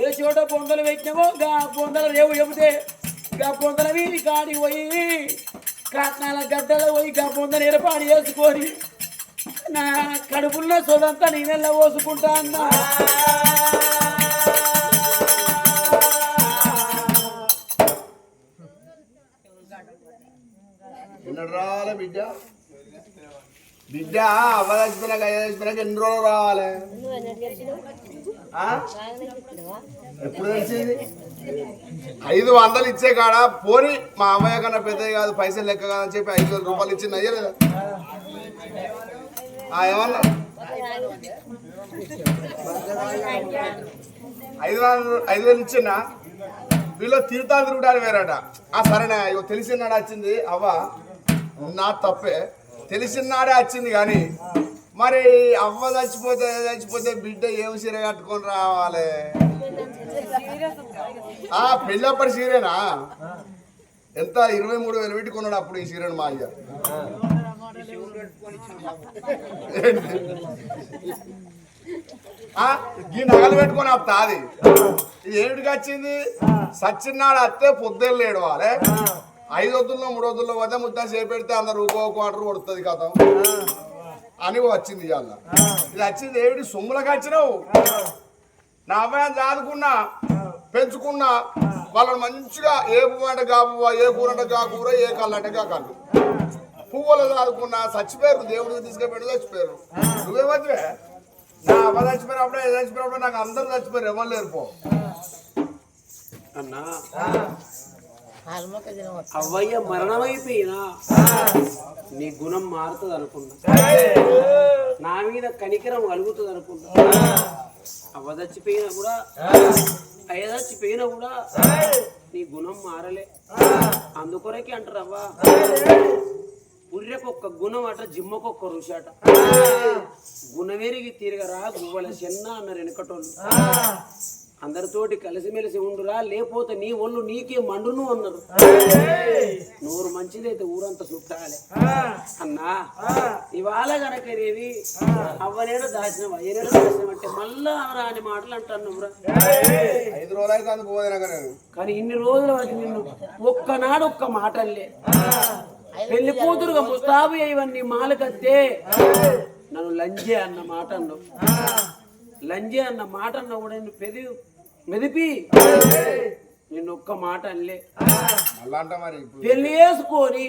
ఏ చోట పొందలు పెట్టినామో గా పొందల రేవు చెబితే గా పొందల వీధి కాడి పోయి కట్నాల గడ్డలు పోయి గా పొందలు ఏర్పాటు చేసుకొని నా కడుపున్న సొదంతా నేనెల్ల పోసుకుంటా అన్నా. ఎన్నడు బిడ్డ? బిడ్డ అవ్వ చచ్చిపోయినాక ఎన్ని రోజులు రావాలి? ఎప్పుడు తెలిసింది? ఐదు వందలు ఇచ్చే కాడ పోని మా అమ్మాయి కన్నా పెద్దది కాదు పైసలు లెక్క కాదని చెప్పి ఐదు వేల రూపాయలు ఇచ్చింది అయ్యలేదా ఏమన్నా? ఐదు వందలు ఐదు వేలు ఇచ్చిందా? వీళ్ళు తీర్థాలు తిరుగుడానికి వేరట. ఆ సరేనా ఇగో తెలిసినాడే వచ్చింది అవ్వ నా తప్పే. తెలిసినాడే వచ్చింది కానీ మరి అవ్వ చచ్చిపోతే చచ్చిపోతే బిడ్డ ఏం సీర కట్టుకొని రావాలి? ఆ పెళ్ళప్పటి సీరేనా ఎంత? ఇరవై మూడు వేలు పెట్టుకున్నాడు అప్పుడు ఈ సీరను మా అయ్య. ఆ, ఈ నగలు పెట్టుకొని వస్తా అది. ఇది వచ్చింది? సచ్చినాడు వస్తే పొద్దున్న లేడు వాళ్ళే ఐదు వద్దుల్లో మూడు వద్దుల్లో పోతే ముద్ద చేపెడితే అందరు ఊకో క్వార్టర్ కొడుతుంది కథ. అని వచ్చింది ఇవాళ. ఇది వచ్చింది ఏమిటి? సొమ్ములకు వచ్చినావు? నా అబ్బాయిని చదువుకున్నా పెంచుకున్నా వాళ్ళని మంచిగా ఏ పువ్వు అంటే పువ్వు ఏ కూర అంటే గా కూర ఏ కళ్ళు అంటే గా కళ్ళు పువ్వులు చదువుకున్నా చచ్చిపోయారు దేవుడికి తీసుకెళ్ళి చచ్చిపోయారు. నువ్వేమవుతువే నా అమ్మ చచ్చిపోయినప్పుడు ఏ చచ్చిపోయినప్పుడు నాకు అందరూ చచ్చిపోయారు ఎవరు లేరు పో. అన్నా. అవ్వయ్య మరణమైపోయినా? నీ గుణం మారుతుంది అనుకున్నా నా మీద కనికరం కలుగుతుంది అనుకున్నా అవ్వ చచ్చిపోయినా కూడా అయ్య చచ్చిపోయినా కూడా నీ గుణం మారలే. అందుకొరకే అంటారు అవ్వ ఉర్రెకొక్క గుణం అట జిమ్మకొక్క రుచి అట గుణమెరిగి తీరగరా గువ్వల చెన్న అన్నారు వెనకటోళ్ళు అందరితోటి కలిసిమెలిసి ఉండురా లేకపోతే నీ ఒళ్ళు నీకే మండును అన్నారు. నూరు మంచిదైతే ఊరంతా చుట్టాలి. అన్నా ఇవాళ గనక రేవి అవ్వనేడు దాచినవా ఏనేడు దాచినవి అంటే మళ్ళా అవరా అని మాటలు అంటాను నువ్వురా. ఐదు రోజులు అయితే అందుకు పోదినాక నేను? కానీ ఇన్ని రోజుల వరకు నిన్ను ఒక్కనాడు ఒక్క మాటల్లే. పెళ్ళి కూతురుగా ముస్తాబు ఇవన్నీ మాలకత్తే నన్ను లంజే అన్న మాట అన్నావు లంజే అన్న మాట అన్న కూడా నిన్ను పెది మెదిపి. నిన్ను ఒక్క మాట అనలే. పెళ్ళి చేసుకొని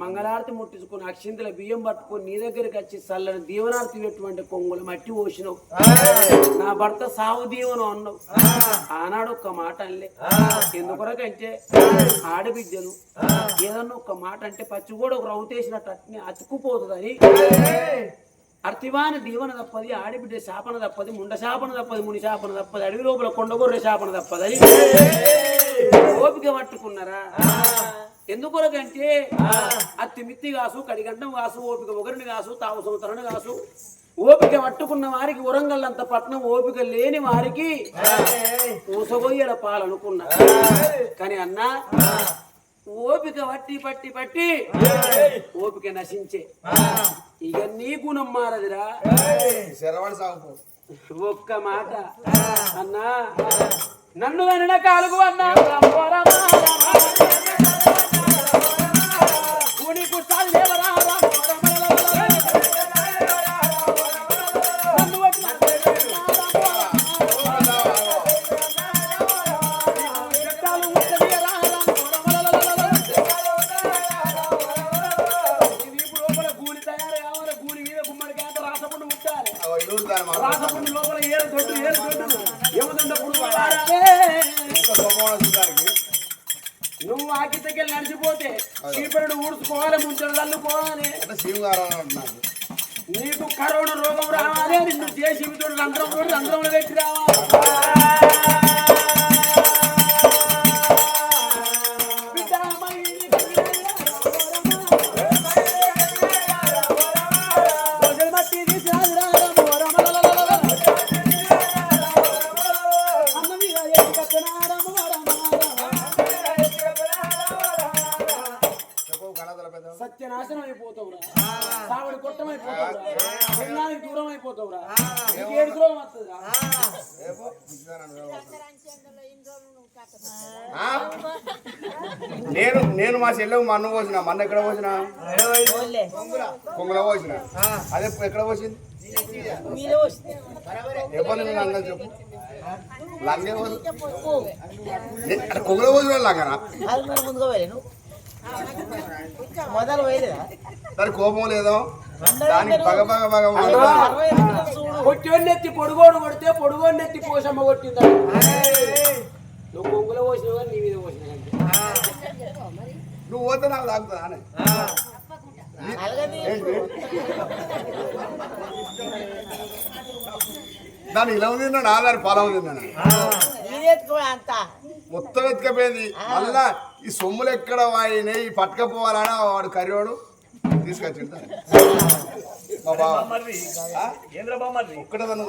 మంగళారతి ముట్టించుకొని అక్షింతల బియ్యం పట్టుకొని నీ దగ్గరికి వచ్చి చల్లని దీవనార్తి పెట్టుకుంటే కొంగులు మట్టి పోసినావు. నా భర్త సావు దీవనం అన్నావు. ఆనాడు ఒక్క మాట అనలే. ఎందుకొరకంటే ఆడబిడ్డను ఏదన్నా ఒక్క మాట అంటే పచ్చి కూడా ఒక రౌతేసినట్టు అట్నే అతుక్కుపోతుందని అర్తివాని దీవన తప్పది ఆడిబిడ్డ శాపన తప్పది ముండ శాపన తప్పది ముని శాపన తప్పది అడవి లోపల కొండగొర్రె శాపన తప్పదని ఓపిక పట్టుకున్నారా? ఎందుకొరకంటే అత్తి మిత్తి కాసు కడిగంటం కాసు ఓపిక ఒకరిని కాసు తావు సంవత్సరాన్ని కాసు. ఓపిక పట్టుకున్న వారికి ఉరంగల్లంత పట్నం ఓపిక లేని వారికి ఊసగొయ్యల పాలనుకున్నా. కానీ అన్నా ఓపిక పట్టి పట్టి పట్టి ఓపిక నశించే. ఇక నీ గుణం మారదురా ఒక్క మాట అన్నా నన్ను వెనక కాలుగు అన్నా కూని కుట్టాలు లేవరా నేను నేను మా చెల్లెకు మన్ను పోసిన. మన్ను ఎక్కడ పోసిన? కొంగుల పోసిన. అదే ఎక్కడ పోసింది? ఎవరు నేను లంగం చెప్పు. లంగ కొంగుల పోసిన లంగనా దాని కోపం లేదో? దానికి పగ పగ పగ ఎత్తి పొడుగోడు కొడితే పొడుగోడిని ఎత్తి పోసమ్మ కొట్టిందా? నువ్వు కొంగులో పోసినావు కానీ నీ మీద పోసినా నువ్వు పోతే నాకు తాగుతుందా అని. దాన్ని ఇలా తిన్నా నా దాని పొలం తిన్నాను మొత్తం ఎత్తుకపోయింది మళ్ళా ఈ సొమ్ములు ఎక్కడ వాయినాయి ఈ పట్టుకపోవాలని వాడు కర్రోడు తీసుకొచ్చిండు ఆ? ఒక్కటే తను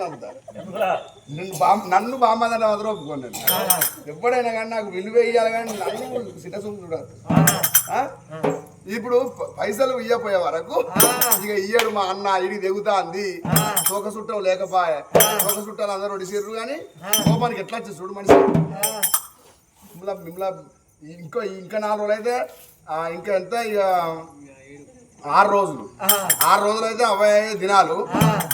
నిన్ను బామ్ నన్ను బామ్మదని మాత్రం ఒప్పుకోండి ఎప్పుడైనా కానీ నాకు విలువ వేయాలి కానీ నన్ను సిటసొమ్ము చూడదు ఆ? ఇప్పుడు పైసలు ఇయ్యపోయే వరకు ఇక ఇయ్యడు మా అన్న ఇడికి దిగుతా అంది తోక చుట్టం లేకపాయే. తోక చుట్టాలు అందరూ ఒడిసిర్రు కానీ కోపానికి ఎట్లా వచ్చి చూడు మనిషి? మిమ్మల్ని మిమ్మల్ని ఇంకో ఇంకా నాలుగు రోజులు అయితే ఇంకా ఎంత ఇక ఆరు రోజులు. ఆరు రోజులు అయితే అవే దినాలు.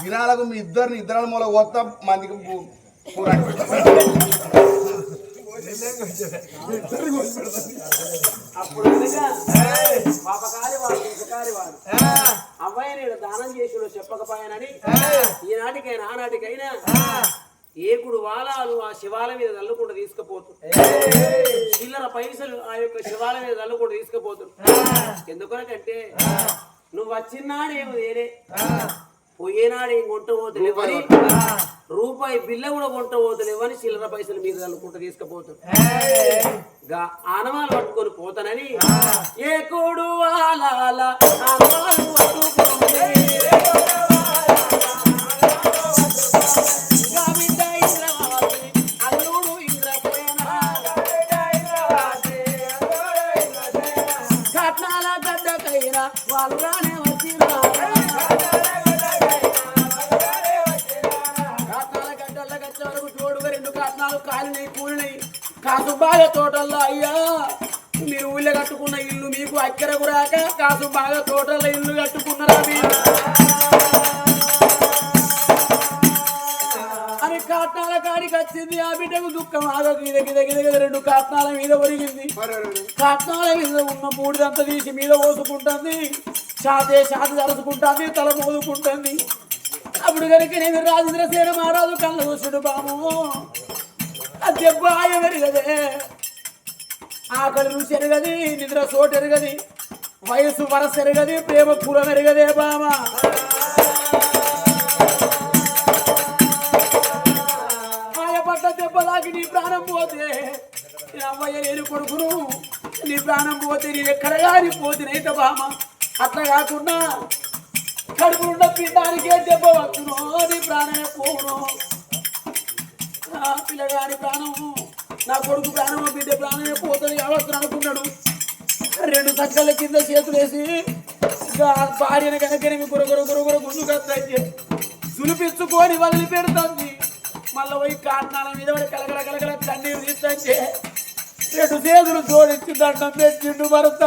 దినాలకు మీ ఇద్దరిని ఇద్దరు మూల పోతా మందికి. అప్పుడు అనగా, పాపకారి వాడు అమ్మాయి నేను దానం చేసిలో చెప్పకపోయానని ఈనాటికైనా ఆనాటికైనా ఏకుడు వాలాలు ఆ శివాల మీద చల్లుకుంటూ తీసుకుపోతు. చిల్లర పైసలు ఆ యొక్క శివాల మీద చల్లుకుంటూ తీసుకుపోతు. ఎందుకనకంటే నువ్వు వచ్చినాడు ఏమో వేరే పోయేనాడు ఏం కొంట రూపాయి బిల్ల కూడా కొంట పోతులేవని చిల్లర పైసలు మీద చల్లుకుంటూ తీసుకుపోతు గా ఆనవాలు పట్టుకొని పోతానని ఏ కోడు వాలాల ఆనవాలు కట్నాల మీద ఉన్న బూడిదంతా తీసి మీద పోసుకుంటుంది. షాతే షాతి తలుచుకుంటుంది తల మోదుకుంటుంది. అప్పుడు కనుక నేను రాజేంద్ర సేన మహారాజు కళ్ళ చూసుడు బాము అది దెబ్బ ఆయమెరుగదే ఆకలి రుచి ఎరగది నిద్ర సోటు ఎరగది వయసు వరస ఎరగది ప్రేమ కులం ఎరగదే బామ మాయ పట్ల దెబ్బ తాకి నీ ప్రాణం పోతే అమ్మయ్య నేను కొడుకును. నీ ప్రాణం పోతే నీ ఎక్కడ గాని పోతినైతే బామ అట్లా కాకుండా కడుపులున్న పిండానికే దెబ్బ వచ్చును నీ ప్రాణమే పోను నా పిల్లగాని ప్రాణము నా కొడుకు ప్రాణము బిడ్డ ప్రాణమే పోతుంది కావచ్చు అనుకున్నాడు. రెండు సక్కల కింద చేతులు వేసి భార్యను కనుక గురగుర గుండు కత్తి సులిపించుకొని వదిలి పెడుతుంది మళ్ళీ పోయి కారణాల మీద కలగల కలగల తండ్రి తీస్తే రెండు చేతులు జోడించి దండం పెట్టిండు భరత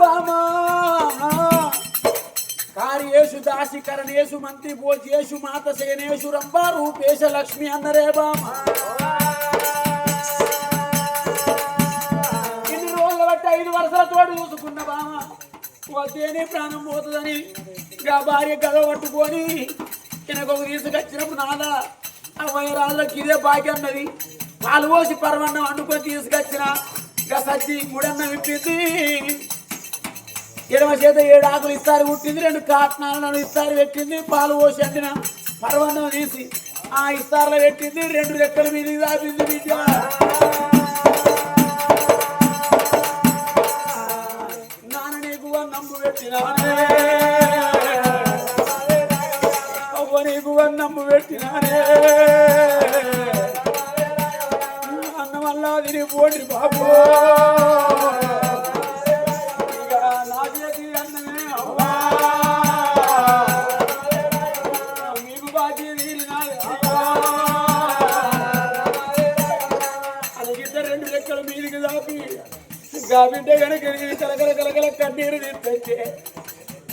బామా కార్యేషు దాసి కరణేషు మంత్రి భోజేషు మాత సేనేషు రంభా రూపేశ లక్ష్మి అన్నరే బామ. ఇన్ని రోజులు బట్టి ఐదు వరుసల తోడు చూసుకున్న బామ. వద్దేనే ప్రాణం పోతుందని ఇంకా భార్య గద పట్టుకొని ఈయనకొక తీసుకొచ్చినప్పుడు నాదా అమ్మాయి ఇదే భాగ్యం అన్నది పాలు పోసి పరమన్నం వండుకొని తీసుకొచ్చిన ఇంకా సచ్చి ముడన్నం ఇప్పింది. ఇరవై చేత ఏడు ఆకులు ఇస్తారు పుట్టింది రెండు కాటనాలను ఇస్తారు పెట్టింది పాలు పోసి అందిన పర్వన్నం తీసి ఆ ఇస్తారులో పెట్టింది రెండు రెక్కల మీద దాపింది బిడ్డ. నాన్న నీకు నమ్ము పెట్టిన అవ్వ నీకు అన్నమ్మ పెట్టినానే. అన్నం అల్లా తిని పోండి బాబు. బిడ్డ కనుక కలకల కలకల కన్నీరు తీస్తే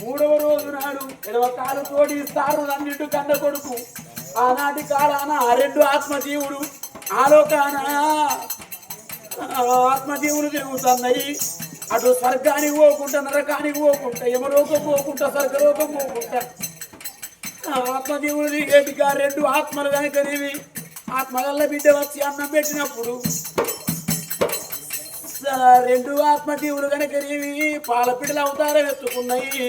మూడవ రోజు నాడు ఇరవై కాలు తోడి సారు అన్నింటి కన్న కొడుకు. ఆనాటి కాలాన ఆ రెండు ఆత్మజీవుడు ఆలోకాన ఆత్మజీవులు తిరుగుతున్నాయి అటు స్వర్గానికి పోకుండా నరకానికి పోకుండా యమలోకం పోకుండా స్వర్గలోకం పోకుండా ఆత్మజీవులు దిగేటిగా రెండు ఆత్మలు కనుకనేవి ఆత్మగల్ల బిడ్డ వచ్చి అన్నం పెట్టినప్పుడు రెండు ఆత్మజీవులు కనుకనేవి పాల పిల్లలు అవతారం ఎత్తుకున్నాయి.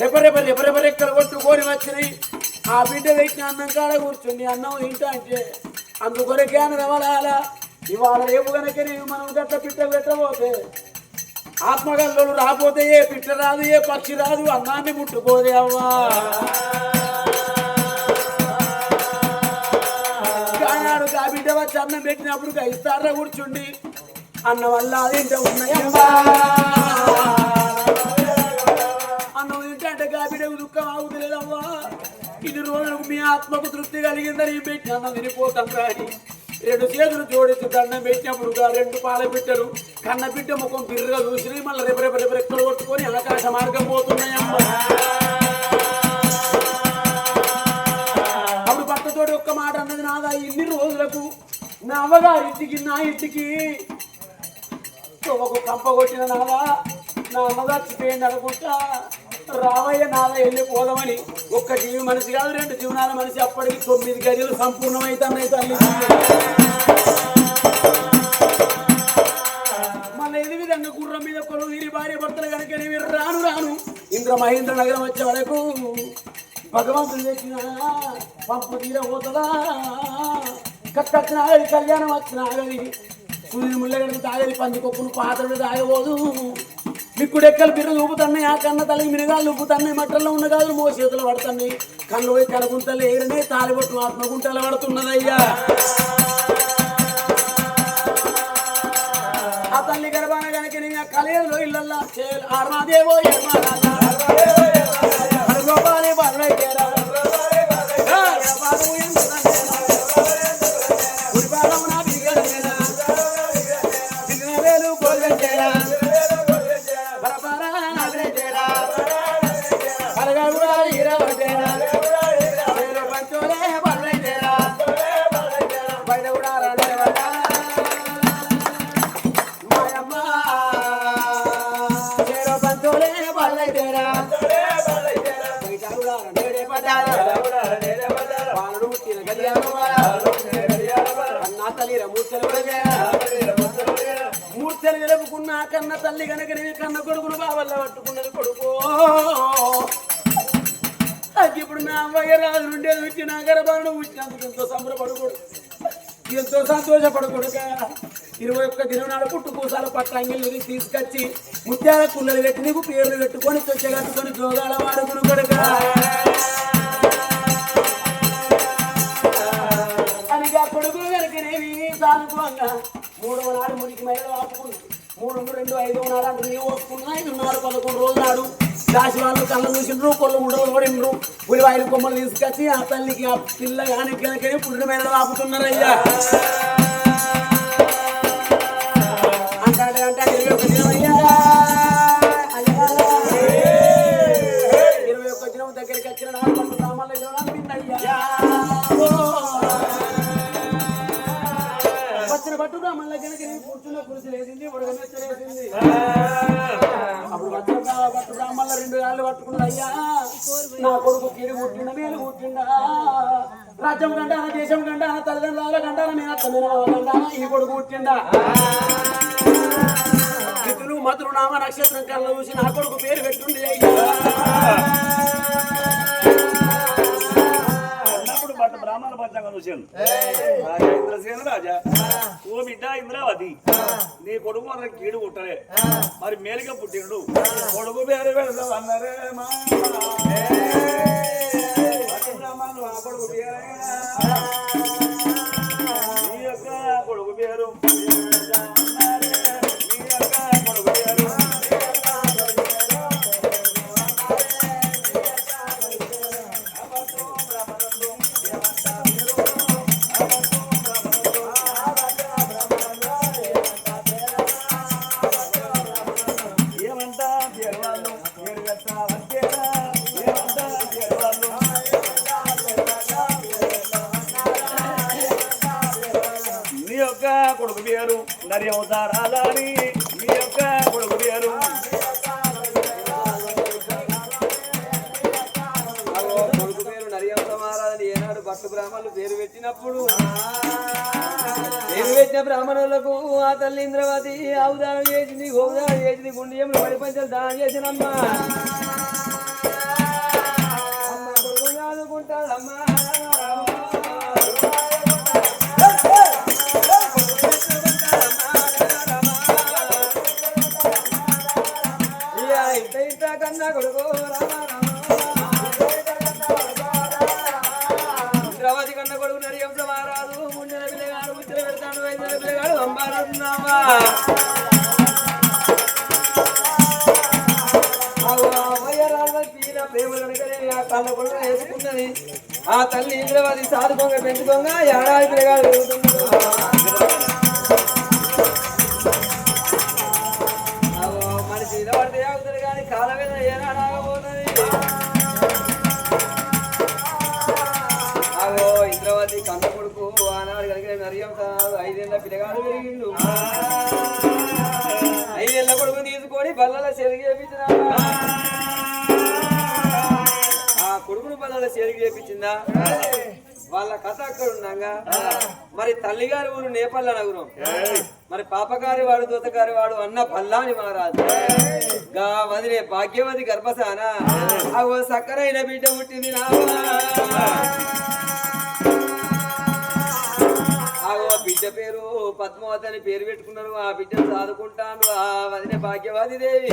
రెప ఎవరెవరెక్కడ కొట్టుకొని వచ్చినాయి? ఆ బిడ్డ పెట్టిన అన్నం కాడ కూర్చుండి అన్నం తింటా అంటే అందుకొరకే అని రవలాల ఇవాళ రేపు కనుక మనం గట్ట పిట్ట పెట్టబోతే ఆత్మగల్లు రాపోతే ఏ పిట్ట రాదు ఏ పక్షి రాదు? అన్నాన్ని ముట్టుకోదే అవ్వా. కానాడు ఆ బిడ్డ వచ్చి అన్నం పెట్టినప్పుడు ఇస్తారా కూర్చుండి? అన్న వల్ల అదేంట ఉన్నాయమ్మా ఆత్మకు తృప్తి కలిగిందని పెట్టి అన్నం తినిపోతాం కానీ రెండు చేతులు జోడించి దండం పెట్టినప్పుడు రెండు పాల బిడ్డలు కన్న బిడ్డ ముఖం బిర్రగా చూసి మళ్ళీ రేపు రేపు రేపు రెక్కలు కొట్టుకొని ఆకాశ మార్గం పోతున్నాయమ్మా అప్పుడు భర్తతోటి ఒక్క మాట అన్నది నాదా? ఇన్ని రోజులకు నా అమ్మగారింటికి నా ఇంటికి. ఒక కంప కొట్టిన నాదా? నా అమ్మ చచ్చిపోయింది అనుకుంటా. రావయ్య నాద వెళ్ళి పోదామని ఒక్క జీవి మనిషి కాదు రెండు జీవనాల మనిషి అప్పటికి తొమ్మిది గదిలు సంపూర్ణమైతున్నాయి తల్లి. మన ఇది విధంగా గుర్రం మీద కొలువు వీరి భార్య భర్తలు కనుక నేను రాను రాను ఇంద్ర మహేంద్ర నగరం వచ్చే వరకు భగవంతుడు తెచ్చిన పంపు తీర పోతుందా? కట్టచ్చినాగది కళ్యాణం వచ్చినాగది సూర్యుడు ముళ్ళగడికి తాగది పందికొక్కును పాత్రలు తాగబోదు. మిక్కుడెక్కలు బిర్రలు ఊపుతున్నాయి ఆ కన్న తల్లి మినగాళ్ళు ఊపుతున్నాయి మట్టల్లో ఉన్న గాజులు మో చేతులు పడుతున్నాయి. కళ్ళు పోయి కనుగుంటలు ఏరనే తాలిబొట్టు ఆత్మగుంటలు పడుతున్నదయ్యా. ఆ తల్లి గర్భాన కనుక నీ కలయలో ఇళ్ళల్లా ఆర్మాదేవో గోపాలి నా కన్న తల్లి కనుక నీ కన్న కొడుకును బావల్ల పట్టుకున్నది కొడుకు. అది ఇప్పుడు నా అమ్మాయి రాజు నుండేది వచ్చి నా గర్భాలను వచ్చినందుకు ఎంతో సంబరపడకూడదు ఎంతో సంతోషపడకూడక ఇరవై ఒక్క దినం నాడు పుట్టుకూసాల పట్టంగిల్ని తీసుకొచ్చి ముత్యాల కుండలు పెట్టి నీకు పేర్లు పెట్టుకొని చొచ్చగట్టుకొని జోగాల వాడుకుని కొడుక. అనిగా కొడుకు కనుకనేవి సానుకోంగా మూడవ నాడు మురికి మైలు ఆపుకుంటుంది మూడు రెండు ఐదు నాడు అంటే నీవు ఐదు ఐదున్నర పదకొండు రోజులు నాడు దాసి వాళ్ళు కళ్ళు చూసిండ్రు కొళ్ళు ఉండలు ఓడిండ్రు ఉలివాయిల కొమ్మలు తీసుకొచ్చి ఆ తల్లికి ఆ పిల్ల కానీ కనుకని పుట్టిన మీద ఆపుతున్నారయ్యా అప్పుడు రెండు రాళ్ళు పట్టుకున్నది అయ్యా. నా కొడుకు కీడు పుట్టిండ మేలు పుట్టిండా. రాజ్యం కంటాన దేశం కంటాన తల్లిదండ్రుల కంటాన నేను కంటాన ఈ కొడుకు పుట్టిండా. ఇతను మధురు నామ నక్షత్రం కళ్ళ చూసి నా కొడుకు పేరు పెట్టుండి అయ్యా. పంచాంగం చూశాను రాజా ఇంద్రసేన రాజా ఓ బిడ్డ ఇంద్రావతి నీ కొడుకు అతనికి కీడు పుట్టలే మరి మేలుగా పుట్టిండు. కొడుకు పేరు పెడతావు అన్నారే మా. కొడుకు పేరైనా అవతారాలని మీ యొక్క కొడుకు పేరు. కొడుకు పేరు నరియంత మహారాజుని ఏనాడు భక్త బ్రాహ్మణులు పేరు పెట్టినప్పుడు. పేరు పెట్టిన బ్రాహ్మణులకు ఆ తల్లి ఇంద్రవతి ఆవుదానం చేసింది గోదానం చేసింది గుండెంలో పడి దానం చేసినమ్మా. తల్లి ఇంద్రవతి సాధుకోంగ పెంచుకోంగ ఏడాది పిల్లగాడు పెరుగుతున్నాడు అవో మనిషి నిలబడితే అవుతుంది కానీ కాలం మీద ఏనాడాగబోతుంది అగో ఇంద్రవతి కన్న కొడుకు ఆనాడు కలిగిన నరియం ఐదేళ్ళ పిల్లగాడు పెరిగిండు. ఐదేళ్ళ కొడుకు తీసుకొని బల్లల చెరుగు బల్లల చెరుగు చేపించిందా? వాళ్ళ కథ అక్కడ ఉన్నాగా మరి తల్లిగారి ఊరు నేపల్ల నగరం. మరి పాపగారి వాడు దూతగారి వాడు అన్న పల్లాని మహారాజు. గా వదిలే భాగ్యవతి గర్భసాన అగో సక్కరైన బిడ్డ పుట్టింది ఆగో బిడ్డ పేరు పద్మావతి అని పేరు పెట్టుకున్నారు. ఆ బిడ్డను సాదుకుంటాను. ఆ వదిన భాగ్యవతి దేవి.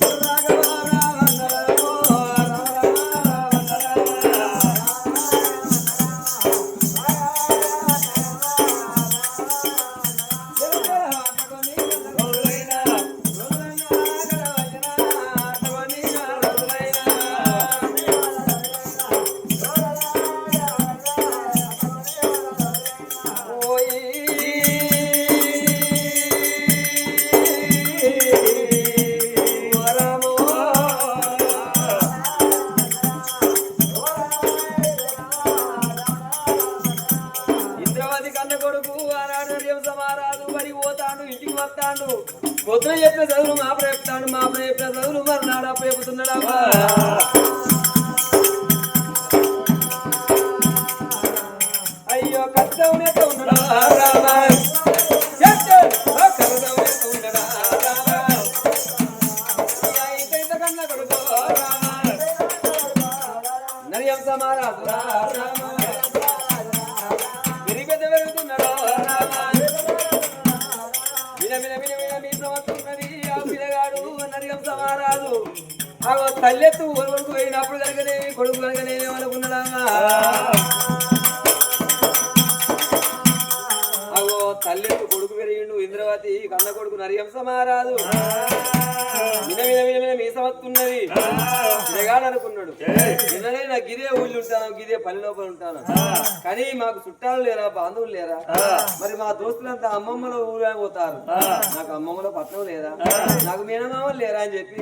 తల్లెత్తు కొడుకు పోయినప్పుడు కనుకనే కొడుకు కనుక నేనేమనుకున్నాడా అగో తల్లెత్తు కొడుకు పెరిగిండు ఇంద్రవతి కన్న కొడుకు నరియం సమారాదు విన విన అనుకున్నాడు నిన్ననే నాకు గిదే ఊళ్ళు ఉంటాను గిదే పని లోపల ఉంటాను. కానీ మాకు చుట్టాలు లేరా బాంధవులు లేరా? మరి మా దోస్తులంతా అమ్మమ్మల ఊరే పోతారు. నాకు అమ్మమ్మలో పట్నం లేదా? నాకు మేనమామలు లేరా అని చెప్పి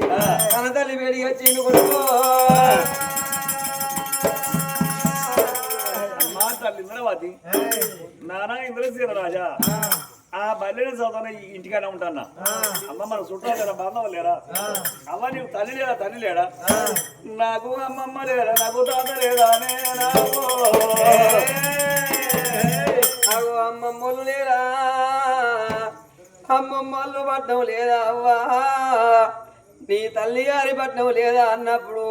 తన తల్లి వేడిగా చేను కొడుకో. మా తల్లి ఇంద్రవతి నానా ఇంద్రసేన రాజా. ఆ బల్లెని చదువుతున్న ఈ ఇంటికానే ఉంటానా? అమ్మ మన చుట్టాలు లేరా? బాంధవులు లేరా? అమ్మ నీకు తల్లి లేడా తల్లి లేడా? నాకు అమ్మమ్మ లేడా నాకు తాత లేడా నే నాకు. అమ్మమ్మలు లేరా? అమ్మమ్మలు పట్టం లేదా అవ్వా? నీ తల్లి గారి పట్టం లేదా అన్నప్పుడు?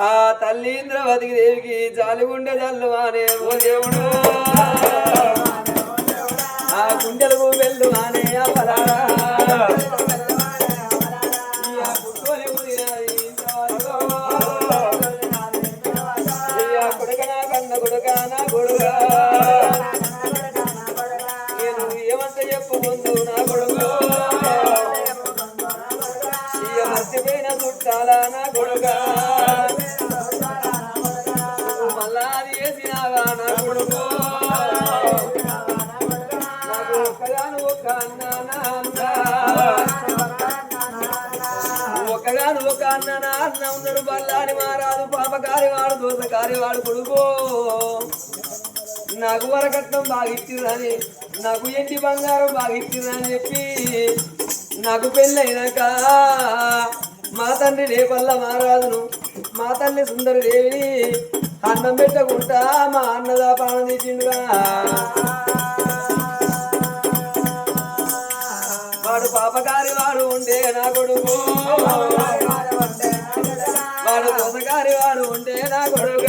ఆ తల్లి ఇంద్రవతికి దేవికి జాలిగుండె జల్లు అనే ఓ దేవుడు. పాపకారి వాడు దోసకారి వాడు కొడుకో. నాకు వరకట్నం బాగిచ్చిందని నాకు ఎండి బంగారం బాగిచ్చిందని చెప్పి నాకు పెళ్ళైనాక మా తండ్రి రేపల్ల మారాదును మా తల్లి సుందరి దేవిని అన్నం పెట్టకుండా మా అన్నదా పానం తీసిండుగా వాడు పాపకారి వాడు ఉండే నా కొడుకు. దోసకారి వారు ఉంటే నా కొడుగా